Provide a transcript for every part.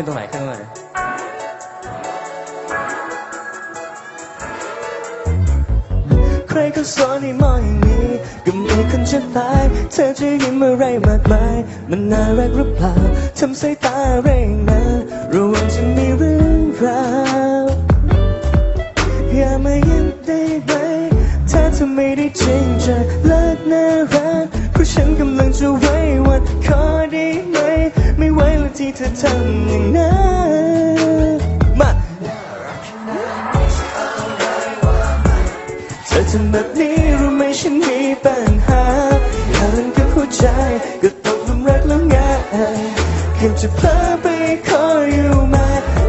ขึ้นตรงไหนขึ้นตรงไหนใครก็สอนให้มองอย่างนี้ก็มีคนจะตายเธอจะยิ้มอะไรมากมาย มันน่ารักหรือเปล่าทำสายตาเร่งนะระวังจะมีเรื่องราวอย่ามายิ้มได้ไหมถ้าเธอไม่ได้จริงจะเลิกน่ารักเพราะฉันกำลังจะไว้วันขอได้ไหม ที่เธอทำอย่างนั้นมาเธอทำแบบนี้รู้ไหมฉันมีปัญหาอย่าเล่นกับหัวใจก็ตกหลุมรักแล้วไงเกือบจะเพลอไปขออยู่มา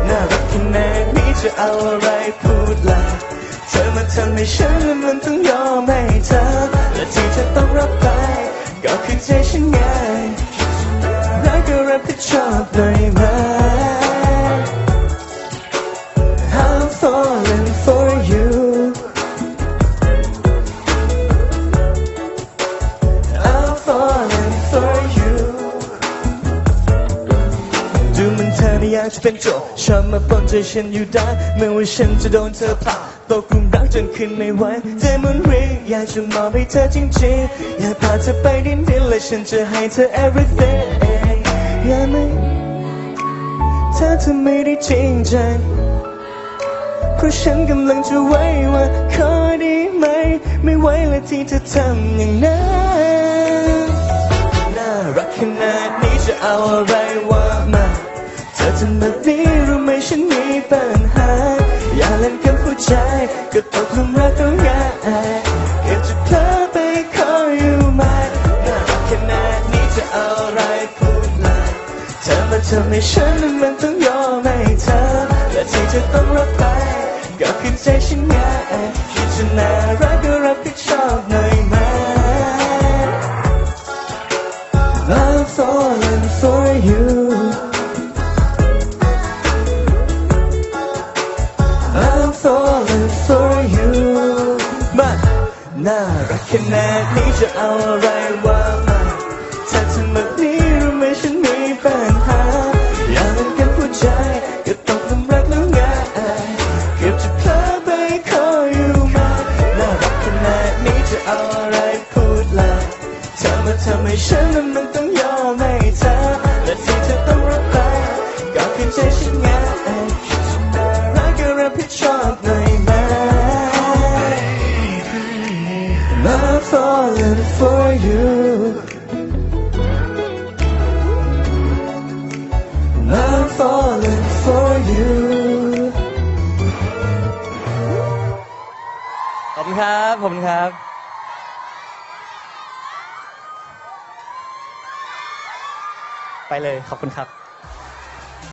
น่ารักขนาดนี้จะเอาอะไรพูดล่ะเธอมาทำให้ฉันและมันต้องยอมให้เธอและที่เธอต้องรับไปก็คือใจฉันไง ผิดชอบหน่อยไหม I'm falling for you I'm falling for you ดูเหมันเธอนี่อยากจะเป็นโจรชอบมาปนใจฉันอยู่ได้เมื่อว่าฉันจะโดนเธอผลักตกกลุ่มรักจนขึ้นไม่ไหวใจมันรีอยากจะมอบให้เธอจริงๆอยากพาเธอไปดินดินและฉันจะให้เธอ everything อย่าไม่ ถ้าเธอไม่ได้จริงใจเพราะฉันกำลังจะไว้ว่าขอได้ไหม ไม่ไหวเลยที่เธอทำอย่างนั้นน่ารักขนาดนี้จะเอาอะไรว่ามาเธอทำแบบนี้รู้ไหมฉันมีปัญหา อย่าเล่นกับหัวใจก็ตกลุมรักต้องง่าย ทำให้ฉันนั้นมันต้องยอมให้เธอ และที่เธอต้องรับไป ก็คือใจฉันไงที่จะน่ารักก็รับผิดชอบหน่อยไหม I'm falling for you I'm falling for you มาน่ารักขนาดนี้จะเอาอะไรว่ามาถ้าทำแบบนี้รู้ไหมฉันมีปัญห ทำให้ฉันนั้นมันต้องยอมให้เธอและที่เธอต้องรับไปก็คือใจฉันไงน่ารักก็รับผิดชอบหน่อยไหม I'm falling for you I'm falling for you ขอบคุณครับ ขอบคุณครับ ไปเลยขอบคุณครับ